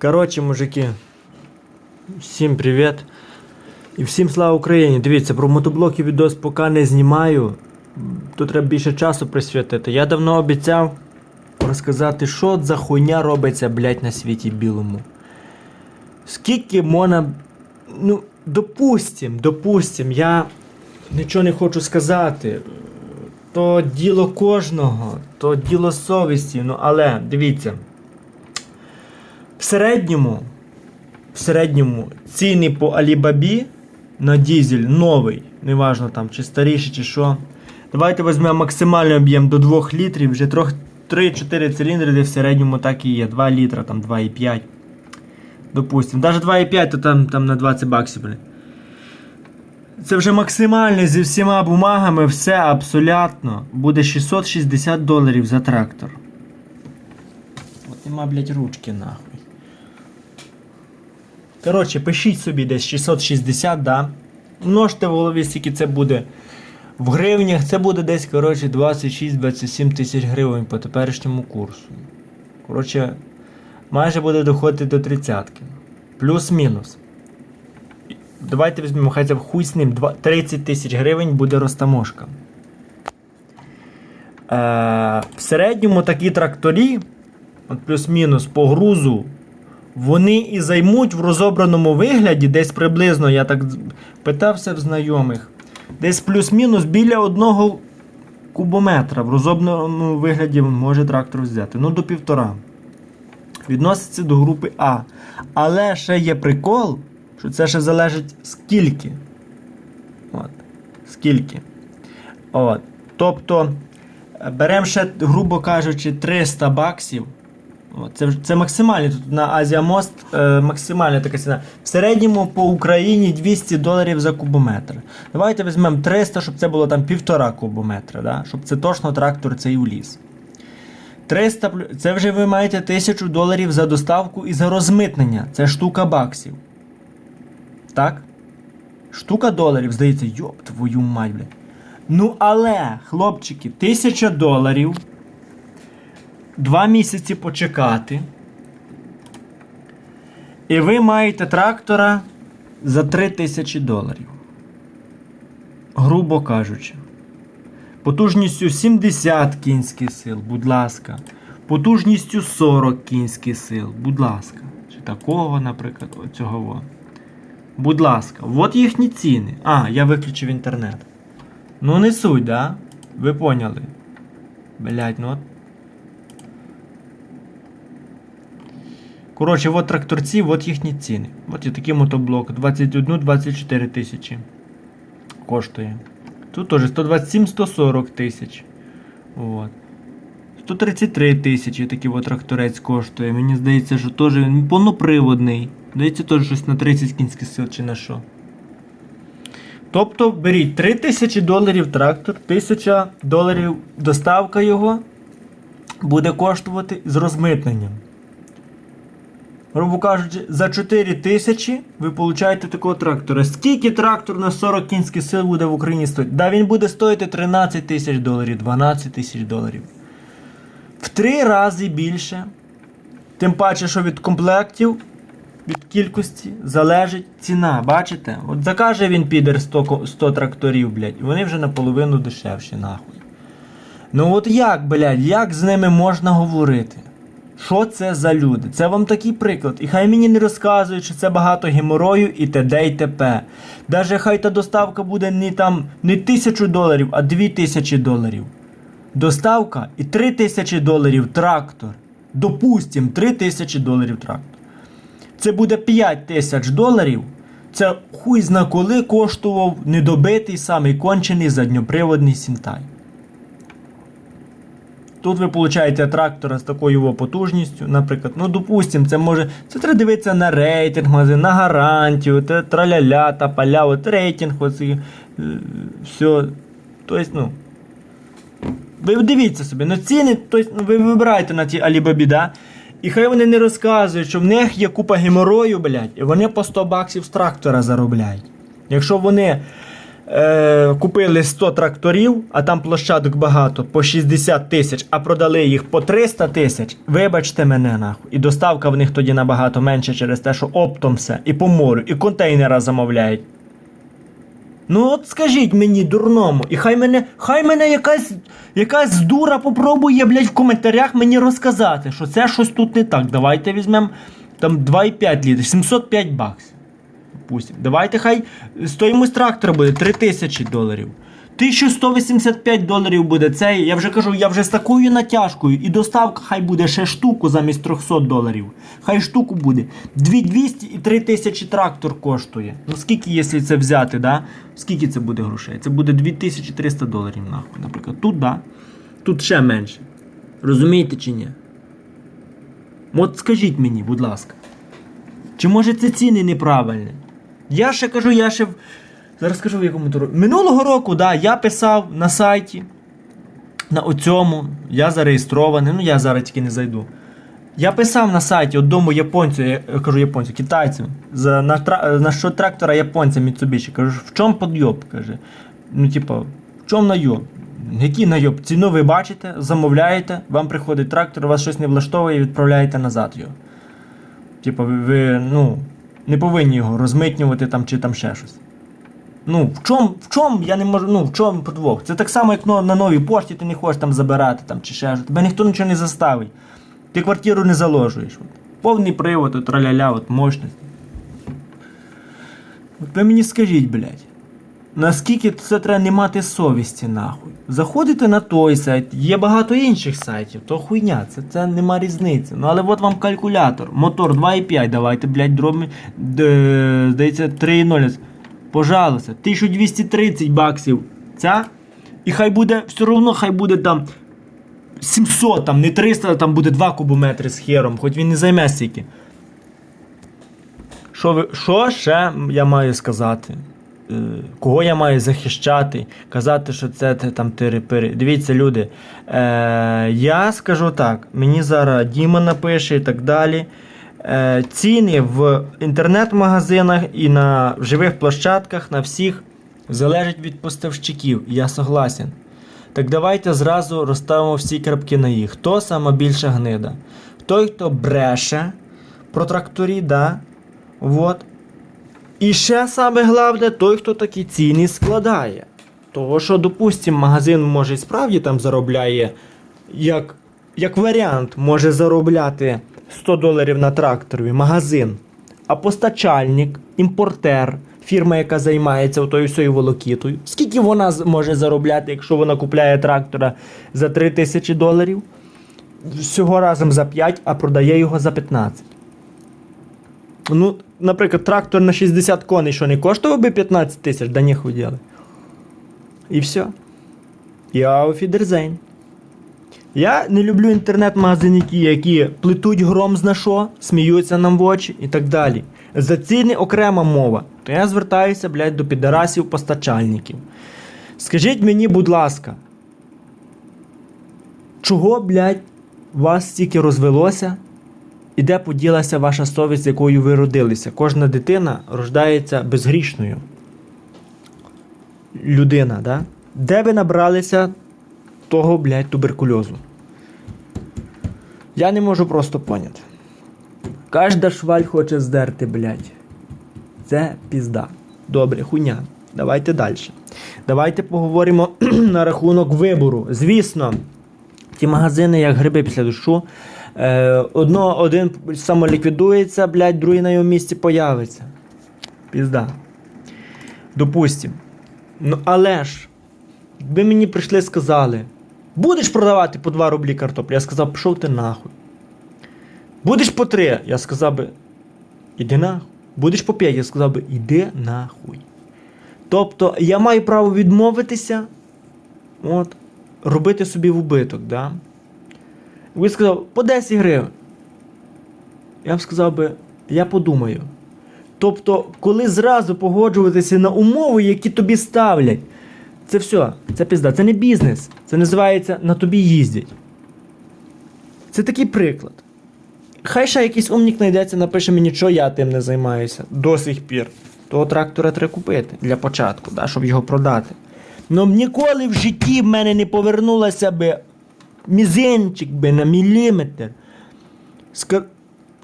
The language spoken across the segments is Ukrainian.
Коротше, мужики, всім привіт. І всім слава Україні. Дивіться, про мотоблоки відос поки не знімаю. Тут треба більше часу присвятити. Я давно обіцяв розказати, що за хуйня робиться, блядь, на світі білому. Скільки можна. Ну, допустим, допустим, я нічого не хочу сказати. То діло кожного, то діло совісті. Ну, але дивіться. В середньому, в середньому ціни по Алібабі на дізель новий, неважно там чи старіший, чи що. Давайте візьмемо максимальний об'єм до 2 літрів, вже 3-4 циліндри, де в середньому так і є. 2 літра, там 2,5. Допустимо. Навіть 2,5, то там, там на 20 баксів. блін. Це вже максимально зі всіма бумагами, все абсолютно. Буде 660 доларів за трактор. От нема, блядь, ручки нахуй. Коротше, пишіть собі десь 660, да? Множте в голові, скільки це буде. В гривнях це буде десь, коротше, 26-27 тисяч гривень по теперішньому курсу. Коротше, майже буде доходити до тридцятки. Плюс-мінус. Давайте візьмемо, хай це хуй з ним. 30 тисяч гривень буде розтаможка. Е, в середньому такі тракторі, от плюс-мінус по грузу, вони і займуть в розобраному вигляді, десь приблизно, я так питався в знайомих, десь плюс-мінус біля одного кубометра в розобраному вигляді може трактор взяти. Ну, до півтора. Відноситься до групи А. Але ще є прикол, що це ще залежить скільки. От. Скільки. От. Тобто, беремо ще, грубо кажучи, 300 баксів. Це, це максимально тут на Азіамост е, максимальна така ціна. В середньому по Україні 200 доларів за кубометр. Давайте візьмемо 300, щоб це було там півтора кубометра, да? щоб це точно трактор цей вліз. 300, це вже ви маєте 1000 доларів за доставку і за розмитнення. Це штука баксів. Так? Штука доларів, здається, йоп твою мать, бля. Ну але, хлопчики, 1000 доларів. Два місяці почекати. І ви маєте трактора за 3000 доларів. Грубо кажучи. Потужністю 70 кінських сил, будь ласка. Потужністю 40 кінських сил, будь ласка. Чи такого, наприклад, оцього. Будь ласка, от їхні ціни. А, я виключив інтернет. Ну не суть, да? Ви поняли. Блять, ну от. Коротше, от тракторці, от їхні ціни. От є такий мотоблок. 21-24 тисячі коштує. Тут теж 127-140 тисяч. От. 133 тисячі такий от тракторець коштує. Мені здається, що теж він повноприводний. Здається, теж щось на 30 кінських сил чи на що. Тобто беріть 3 тисячі доларів трактор, 1000 доларів доставка його буде коштувати з розмитненням. Грубо кажучи, за 4 тисячі ви получаєте такого трактора. Скільки трактор на 40 кінських сил буде в Україні стоїти? Да, він буде стоїти 13 тисяч доларів, 12 тисяч доларів. В три рази більше. Тим паче, що від комплектів, від кількості залежить ціна. Бачите? От закаже він підер 100, 100 тракторів, блядь, вони вже наполовину дешевші, нахуй. Ну от як, блядь, як з ними можна говорити? Що це за люди? Це вам такий приклад. І хай мені не розказують, що це багато геморою і т.д. і т.п. Даже хай та доставка буде не там не тисячу доларів, а дві тисячі доларів. Доставка і три тисячі доларів трактор. Допустим, три тисячі доларів трактор. Це буде 5 тисяч доларів. Це хуй зна коли коштував недобитий самий кончений задньоприводний сінтай. Тут ви получаєте трактора з такою його потужністю, наприклад, ну допустим, це може. Це треба дивитися на рейтинг, магазин, на гарантію, те, траляля та поля, от рейтинг, оці, е, все. Тобто, ну. Ви дивіться собі, ну ціни, тобто, ну, ви вибираєте на ті Алібабі, да? І хай вони не розказують, що в них є купа геморою, блядь, і вони по 100 баксів з трактора заробляють. Якщо вони е, купили 100 тракторів, а там площадок багато, по 60 тисяч, а продали їх по 300 тисяч, вибачте мене нахуй. І доставка в них тоді набагато менше через те, що оптом все, і по морю, і контейнера замовляють. Ну от скажіть мені, дурному, і хай мене, хай мене якась, якась дура попробує, блядь, в коментарях мені розказати, що це щось тут не так. Давайте візьмемо там 2,5 літрів, 705 баксів. Допустим. Давайте хай стоїмость трактора буде 3000 доларів. 1185 доларів буде цей. Я вже кажу, я вже з такою натяжкою. І доставка хай буде ще штуку замість 300 доларів. Хай штуку буде. 2200 і 3000 трактор коштує. Ну скільки, якщо це взяти, да? Скільки це буде грошей? Це буде 2300 доларів, нахуй, наприклад. Тут, да. Тут ще менше. Розумієте чи ні? От скажіть мені, будь ласка. Чи може це ціни неправильні? Я ще кажу, я ще. Зараз скажу в якому році. Минулого року, да, я писав на сайті. На оцьому. Я зареєстрований, ну я зараз тільки не зайду. Я писав на сайті одному японцю, я кажу японцю, китайцю, за, на, на що трактора японця Mitsubishi. Кажу, в чому подйоб? каже. Ну, типа, в чому найоб? Який найоб? Ціну ви бачите, замовляєте, вам приходить трактор, вас щось не влаштовує і відправляєте назад його. Типа, ви ну, не повинні його розмитнювати там чи там ще щось. Ну, в чому, в чому я не можу, ну, в чому подвох? Це так само, як на новій пошті ти не хочеш там забирати там, чи ще щось. Тебе ніхто нічого не заставить. Ти квартиру не заложуєш. От. Повний привод, от, траляля, от, мощність. От ви мені скажіть, блядь, наскільки це треба не мати совісті, нахуй. Заходите на той сайт, є багато інших сайтів, то хуйня, це, це нема різниці. Ну але от вам калькулятор, мотор 2,5, давайте, блядь, дробми, д- здається, 3,0. Пожалуйста, 1230 баксів. Ця. І хай буде, все одно хай буде там 700, там не 300, там буде 2 кубометри з хером, хоч він не займе стільки. Що, ви, що ще я маю сказати? Е, Кого я маю захищати? Казати, що це там тири-пири. Дивіться, люди. Е, я скажу так: мені зараз Діма напише і так далі. Е, ціни в інтернет-магазинах і на живих площадках на всіх залежать від поставщиків. Я согласен. Так давайте зразу розставимо всі крапки на їх. Хто сама більша гнида? Той, хто бреше про тракторі, да? Вот. І ще саме головне, той, хто такі ціни складає. Того, що, допустимо, магазин може і справді там заробляє, як, як варіант, може заробляти 100 доларів на тракторі магазин. А постачальник, імпортер, фірма, яка займається тою всією волокітою, скільки вона може заробляти, якщо вона купляє трактора за 3 тисячі доларів? Всього разом за 5, а продає його за 15. Ну, наприклад, трактор на 60 коней, що не коштував би 15 тисяч, да ніхуй діли. І все. І ауфідерзейн. Я не люблю інтернет-магазинники, які плетуть гром зна що, сміються нам в очі і так далі. За ціни окрема мова. То я звертаюся, блядь, до підарасів постачальників. Скажіть мені, будь ласка, чого, блядь, вас стільки розвелося? І де поділася ваша совість, з якою ви родилися? Кожна дитина рождається безгрішною. Людина, да? Де ви набралися того, блядь, туберкульозу? Я не можу просто поняти. Кожна шваль хоче здерти, блядь. Це пізда. Добре, хуйня. Давайте далі. Давайте поговоримо на рахунок вибору. Звісно, ті магазини, як гриби після душу. Е, одно, один самоліквідується, блядь, другий на його місці появиться. Пізда. Допустим. Ну, але ж, ви мені прийшли сказали, будеш продавати по 2 рублі картоплю? Я сказав, пішов ти нахуй. Будеш по 3? Я сказав би, іди нахуй. Будеш по 5, я сказав би, іди нахуй. Тобто я маю право відмовитися, от, робити собі в убиток, да? Ви сказав, по 10 гривень. Я б сказав би, я подумаю. Тобто, коли зразу погоджуватися на умови, які тобі ставлять, це все, це пізда, це не бізнес. Це називається на тобі їздять. Це такий приклад. Хай ще якийсь умник знайдеться, напише мені, що я тим не займаюся до сих пір. того трактора треба купити для початку, да, щоб його продати. Ну ніколи в житті в мене не повернулося би мізинчик би на міліметр.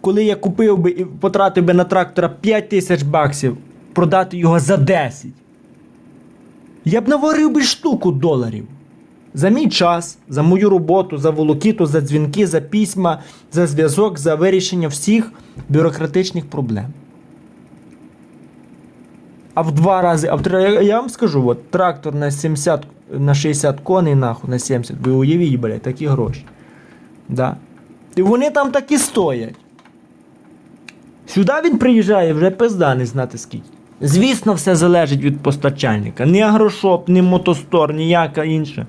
Коли я купив би і потратив би на трактора 5 тисяч баксів, продати його за 10. Я б наварив би штуку доларів. За мій час, за мою роботу, за волокіту, за дзвінки, за письма, за зв'язок, за вирішення всіх бюрократичних проблем. А в два рази, а в три, я вам скажу, от трактор на 70, на 60 коней, нахуй, на 70, ви уявіть, блядь, такі гроші. Да. І вони там так і стоять. Сюди він приїжджає, вже пизда не знати скільки. Звісно, все залежить від постачальника. Ні агрошоп, ні мотостор, ніяка інша.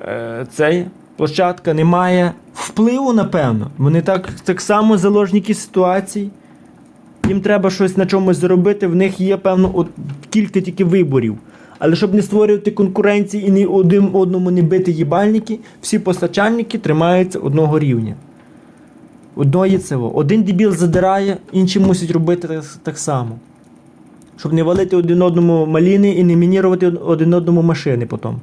Е, цей площадка не має впливу, напевно. Вони так, так само заложники ситуацій. Їм треба щось на чомусь заробити, в них є, певно, от, кілька тільки виборів. Але щоб не створювати конкуренції і ні один одному не бити їбальники, всі постачальники тримаються одного рівня. Одної цього. Один дебіл задирає, інші мусять робити так, само. Щоб не валити один одному маліни і не мінірувати один одному машини потім.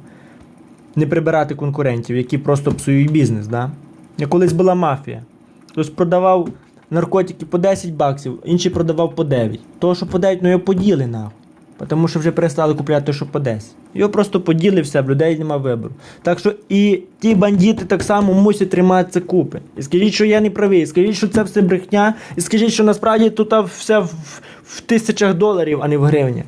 Не прибирати конкурентів, які просто псують бізнес. Да? Я колись була мафія. Хтось продавав наркотики по 10 баксів, інший продавав по 9. Того, що по 9, ну його поділи нахуй. Тому що вже перестали купляти, що по 10. Його просто поділи все, в людей нема вибору. Так що і ті бандити так само мусять триматися купи. І скажіть, що я не правий, скажіть, що це все брехня, і скажіть, що насправді тут все в, в тисячах доларів, а не в гривнях.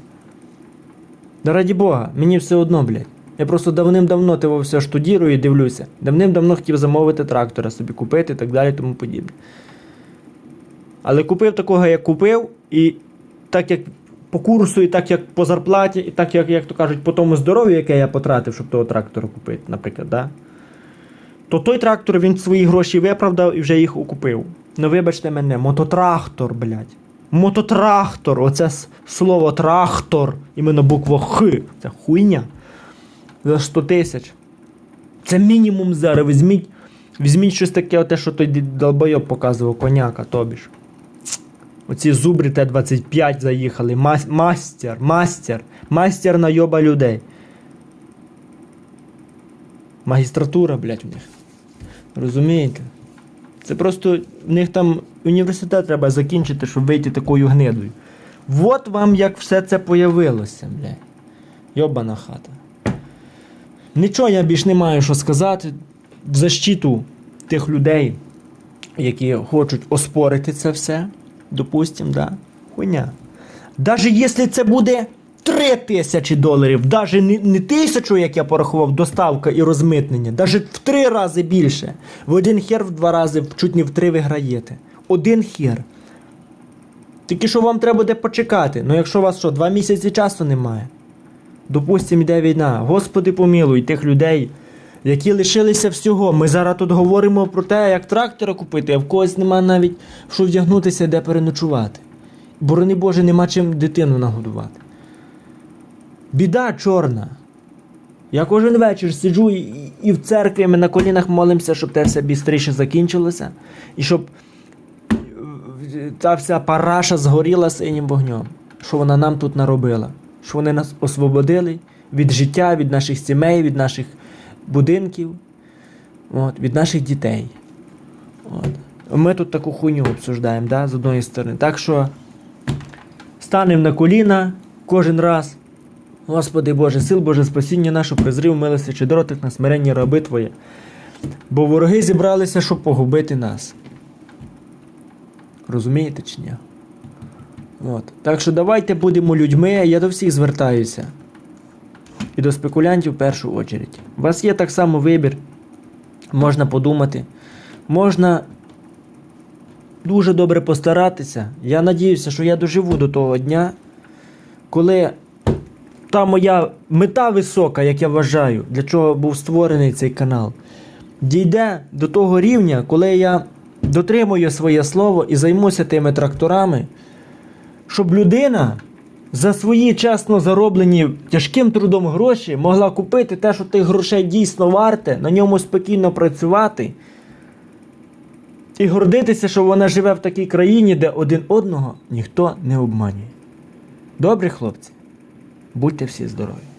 Да раді Бога, мені все одно, блядь. Я просто давним-давно все штудірую і дивлюся. Давним-давно хотів замовити трактора, собі купити і так далі, тому подібне. Але купив такого, як купив, і так як по курсу, і так як по зарплаті, і так як, як то кажуть, по тому здоров'ю, яке я потратив, щоб того трактора купити, наприклад, да? то той трактор він свої гроші виправдав і вже їх окупив. Ну вибачте мене, мототрактор, блядь. Мототрактор, оце слово трактор, іменно буква Х. Це хуйня. За 100 тисяч. Це мінімум зараз. Візьміть, візьміть щось таке, те, що той долбойоб показував, коняка, тобі ж. Оці зубри Т-25 заїхали. Мас- мастер, мастер, мастер найоба людей. Магістратура, блядь, в них. Розумієте? Це просто в них там університет треба закінчити, щоб вийти такою гнидою. От вам як все це появилося, блядь. Йобана хата. Нічого я більш не маю що сказати в защиту тих людей, які хочуть оспорити це все. Допустим, да? Хуйня. Даже якщо це буде 3 тисячі доларів, даже не, не тисячу, як я порахував, доставка і розмитнення, даже в три рази більше. Ви один хер в два рази, чуть не в три виграєте. Один хер. Тільки що вам треба буде почекати. Ну якщо у вас що, два місяці часу немає. Допустим, йде війна. Господи помілуй тих людей, які лишилися всього. Ми зараз тут говоримо про те, як трактора купити, а в когось нема навіть що вдягнутися, де переночувати. Борони Боже, нема чим дитину нагодувати. Біда чорна. Я кожен вечір сиджу і, і в церкві ми на колінах молимося, щоб те все бістріше закінчилося, і щоб е, та вся параша згоріла синім вогнем, що вона нам тут наробила, що вони нас освободили від життя, від наших сімей, від наших будинків, от, від наших дітей. От. Ми тут таку хуйню обсуждаємо, да, з одної сторони. Так що станемо на коліна кожен раз. Господи Боже, сил Боже, спасіння наше, призрив, милості, щедротих на смирення раби Твоє. Бо вороги зібралися, щоб погубити нас. Розумієте чи ні? От. Так що давайте будемо людьми, я до всіх звертаюся. І до спекулянтів в першу очередь. У вас є так само вибір. Можна подумати. Можна дуже добре постаратися. Я надіюся, що я доживу до того дня, коли та моя мета висока, як я вважаю, для чого був створений цей канал, дійде до того рівня, коли я дотримую своє слово і займуся тими тракторами, щоб людина за свої чесно зароблені тяжким трудом гроші могла купити те, що тих грошей дійсно варте, на ньому спокійно працювати. І гордитися, що вона живе в такій країні, де один одного ніхто не обманює. Добрі хлопці, будьте всі здорові.